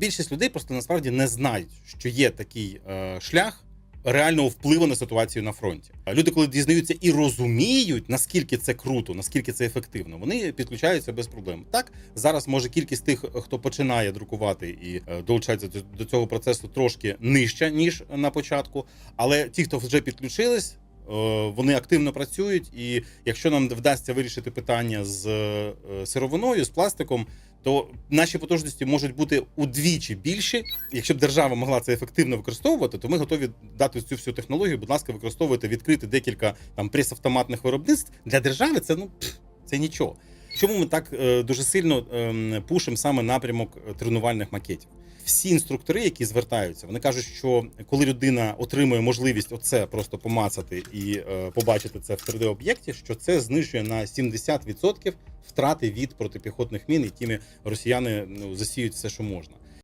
Більшість людей просто насправді не знають, що є такий е, шлях. Реального впливу на ситуацію на фронті. Люди, коли дізнаються і розуміють, наскільки це круто, наскільки це ефективно, вони підключаються без проблем. Так зараз може кількість тих, хто починає друкувати і е, долучається до- до цього процесу, трошки нижча ніж на початку. Але ті, хто вже підключились, вони активно працюють. І якщо нам вдасться вирішити питання з е, сировиною, з пластиком, то наші потужності можуть бути удвічі більші. Якщо б держава могла це ефективно використовувати, то ми готові дати цю всю технологію. Будь ласка, використовуйте відкрити декілька там прес-автоматних виробництв для держави. Це ну це нічого. Чому ми так е, дуже сильно ем, пушимо саме напрямок е, тренувальних макетів? Всі інструктори, які звертаються, вони кажуть, що коли людина отримує можливість оце просто помацати і е, побачити це в 3D-об'єкті, що це знижує на 70% втрати від протипіхотних мін, якими росіяни ну, засіють все, що можна.